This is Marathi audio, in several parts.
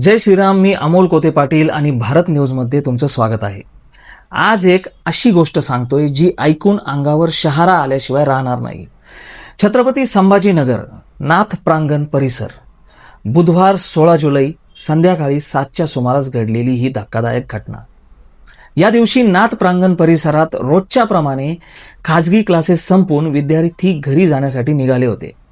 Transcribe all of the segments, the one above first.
जय श्रीराम मी अमोल कोते पाटील आणि भारत न्यूजमध्ये तुमचं स्वागत आहे. आज एक अशी गोष्ट सांगतोय जी ऐकून अंगावर शहारा आल्याशिवाय राहणार नाही. छत्रपती संभाजीनगर नाथ प्रांगण परिसर. बुधवार सोळा जुलै संध्याकाळी सातच्या सुमारास घडलेली ही धक्कादायक घटना. या दिवशी नाथ प्रांगण परिसरात रोजच्याप्रमाणे खाजगी क्लासेस संपून विद्यार्थी घरी जाण्यासाठी निघाले होते.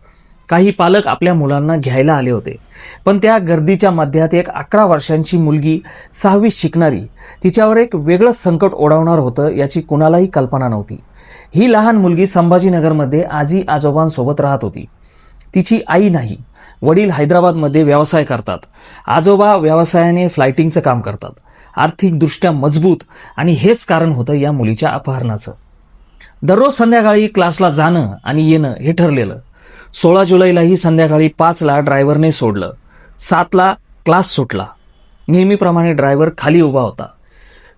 काही पालक आपल्या मुलांना घ्यायला आले होते. पण त्या गर्दीच्या मध्यात एक अकरा वर्षांची मुलगी सहावी शिकणारी तिच्यावर एक वेगळंच संकट ओढवणार होतं याची कुणालाही कल्पना नव्हती. ही लहान मुलगी संभाजीनगरमध्ये आजी आजोबांसोबत राहत होती. तिची आई नाही वडील हैदराबादमध्ये व्यवसाय करतात. आजोबा व्यवसायाने फ्लायटिंगचं काम करतात. आर्थिकदृष्ट्या मजबूत आणि हेच कारण होतं या मुलीच्या अपहरणाचं. दररोज संध्याकाळी क्लासला जाणं आणि येणं हे ठरलेलं. सोळा जुलैलाही संध्याकाळी पाचला ड्रायव्हरने सोडलं. सातला क्लास सुटला. नेहमीप्रमाणे ड्रायव्हर खाली उभा होता.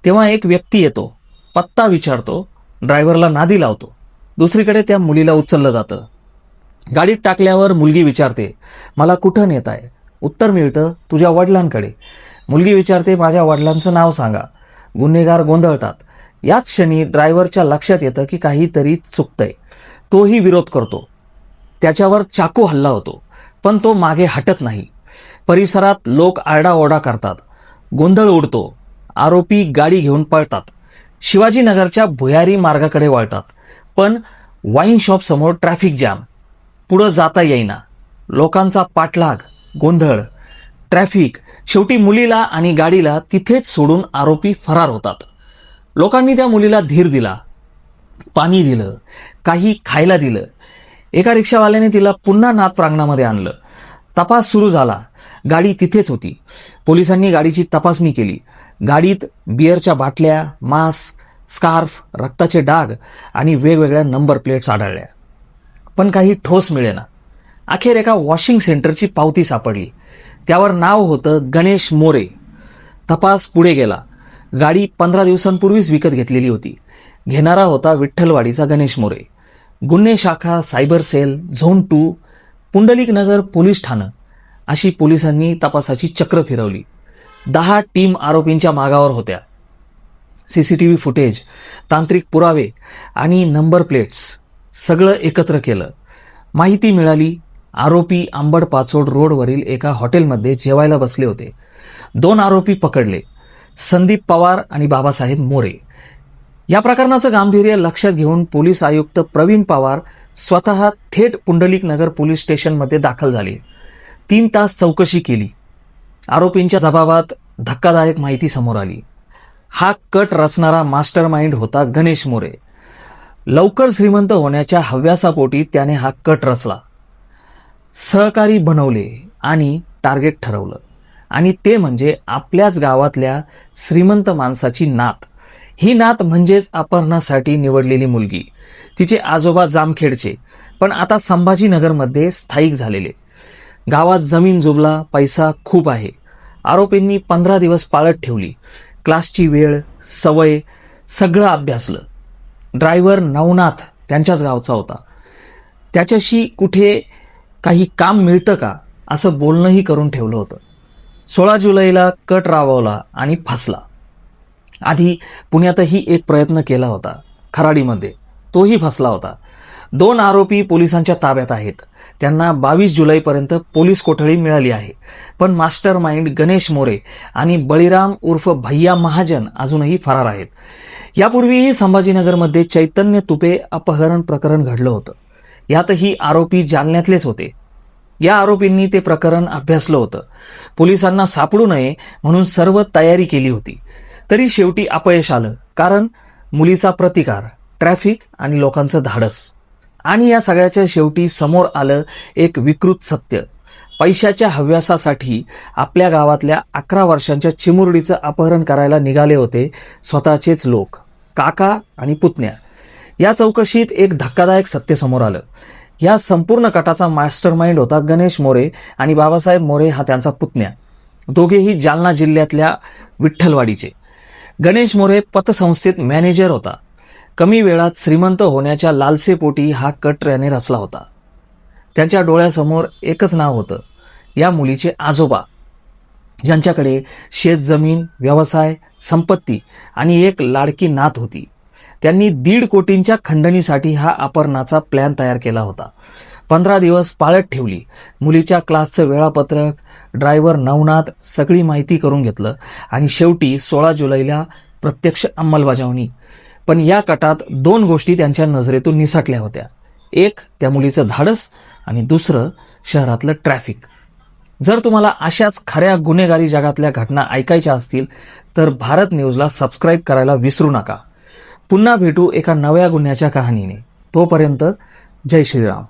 तेव्हा एक व्यक्ती येतो. पत्ता विचारतो. ड्रायव्हरला नादी लावतो. दुसरीकडे त्या मुलीला उचललं जातं. गाडीत टाकल्यावर मुलगी विचारते मला कुठं नेत आहे उत्तर मिळतं तुझ्या वडिलांकडे. मुलगी विचारते माझ्या वडिलांचं नाव सांगा. गुन्हेगार गोंधळतात. याच क्षणी ड्रायव्हरच्या लक्षात येतं की काहीतरी चुकतंय. तोही विरोध करतो. त्याच्यावर चाकू हल्ला होतो. पण तो मागे हटत नाही. परिसरात लोक आरडाओरडा करतात. गोंधळ उडतो. आरोपी गाडी घेऊन पळतात. शिवाजीनगरच्या भुयारी मार्गाकडे वळतात. पण वाईन शॉप समोर ट्रॅफिक जाम पुढं जाता येईना. लोकांचा पाठलाग गोंधळ ट्रॅफिक शेवटी मुलीला आणि गाडीला तिथेच सोडून आरोपी फरार होतात. लोकांनी त्या मुलीला धीर दिला. पाणी दिलं. काही खायला दिलं. एका रिक्षावाल्याने तिला पुन्हा नाथ प्रांगणामध्ये आणलं. तपास सुरू झाला. गाडी तिथेच होती. पोलिसांनी गाडीची तपासणी केली. गाडीत बिअरच्या बाटल्या मास्क स्कार्फ रक्ताचे डाग आणि वेगवेगळ्या नंबर प्लेट्स आढळल्या. पण काही ठोस मिळेना. अखेर एका वॉशिंग सेंटरची पावती सापडली. त्यावर नाव होतं गणेश मोरे. तपास पुढे गेला. गाडी पंधरा दिवसांपूर्वीच विकत घेतलेली होती. घेणारा होता विठ्ठलवाडीचा गणेश मोरे. गुन्हे शाखा cyber cell zone two Pundalik Nagar police ठाणं अशी पोलिसांनी तपासाची चक्र फिरवली. दहा टीम आरोपींच्या मागावर होत्या. सीसीटीव्ही फुटेज तांत्रिक पुरावे आणि नंबर प्लेट्स सगळं एकत्र केलं. माहिती मिळाली आरोपी आंबड पाचोड रोडवरील एका हॉटेलमध्ये जेवायला बसले होते. दोन आरोपी पकडले. संदीप पवार आणि बाबासाहेब मोरे. या प्रकरणाचं गांभीर्य लक्षात घेऊन पोलीस आयुक्त प्रवीण पवार स्वतः थेट पुंडलिक नगर पोलीस स्टेशनमध्ये दाखल झाले. तीन तास चौकशी केली. आरोपींच्या जबाबात धक्कादायक माहिती समोर आली. हा कट रचणारा मास्टर माइंड होता गणेश मोरे. लवकर श्रीमंत होण्याच्या हव्यासापोटी त्याने हा कट रचला. सहकारी बनवले आणि टार्गेट ठरवलं. आणि ते म्हणजे आपल्याच गावातल्या श्रीमंत माणसाची नात. ही नात म्हणजेच अपहरणासाठी निवडलेली मुलगी. तिचे आजोबा जामखेडचे पण आता संभाजीनगरमध्ये स्थायिक झालेले. गावात जमीन जुबला पैसा खूप आहे. आरोपींनी पंधरा दिवस पाळत ठेवली. क्लासची वेळ सवय सगळं अभ्यासलं. ड्रायव्हर नवनाथ त्यांच्याच गावचा होता. त्याच्याशी कुठे काही काम मिळतं का असं बोलणंही करून ठेवलं होतं. सोळा जुलैला कट राबवला आणि फसला. आधी पुण्यातही एक प्रयत्न केला होता खराडीमध्ये. तोही फसला होता. दोन आरोपी पोलिसांच्या ताब्यात आहेत. त्यांना बावीस जुलैपर्यंत पोलीस कोठडी मिळाली आहे. पण मास्टर माइंड गणेश मोरे आणि बळीराम उर्फ भैया महाजन अजूनही फरार आहेत. यापूर्वीही संभाजीनगरमध्ये चैतन्य तुपे अपहरण प्रकरण घडलं होतं. यातही आरोपी जालन्यातलेच होते. या आरोपींनी ते प्रकरण अभ्यासलं होतं. पोलिसांना सापडू नये म्हणून सर्व तयारी केली होती. तरी शेवटी अपयश आलं कारण मुलीचा प्रतिकार ट्रॅफिक आणि लोकांचं धाडस. आणि या सगळ्याच्या शेवटी समोर आलं एक विकृत सत्य. पैशाच्या हव्यासासाठी आपल्या गावातल्या अकरा वर्षांच्या चिमुरडीचं अपहरण करायला निघाले होते स्वतःचेच लोक काका आणि पुतण्या. या चौकशीत एक धक्कादायक सत्य समोर आलं. या संपूर्ण कटाचा मास्टर माइंड होता गणेश मोरे आणि बाबासाहेब मोरे हा त्यांचा पुतण्या. दोघेही जालना जिल्ह्यातल्या विठ्ठलवाडीचे. गणेश मोरे पतसंस्थेत मॅनेजर होता. कमी वेळात श्रीमंत होण्याच्या लालसेपोटी हा कट याने रचला होता. त्यांच्या डोळ्यासमोर एकच नाव होतं. या मुलीचे आजोबा. यांच्याकडे शेतजमीन व्यवसाय संपत्ती आणि एक लाडकी नात होती. त्यांनी दीड कोटींच्या खंडणीसाठी हा अपहरणाचा प्लॅन तयार केला होता. पंधरा दिवस पाळत ठेवली. मुलीच्या क्लासचं वेळापत्रक ड्रायव्हर नवनाथ सगळी माहिती करून घेतलं आणि शेवटी सोळा जुलैला प्रत्यक्ष अंमलबजावणी. पण या कटात दोन गोष्टी त्यांच्या नजरेतून निसटल्या होत्या. एक त्या मुलीचं धाडस आणि दुसरं शहरातलं ट्रॅफिक. जर तुम्हाला अशाच खऱ्या गुन्हेगारी जगातल्या घटना ऐकायच्या असतील तर भारत न्यूजला सबस्क्राईब करायला विसरू नका. पुन्हा भेटू एका नव्या गुन्ह्याच्या कहाणीने. तोपर्यंत जय श्रीराम.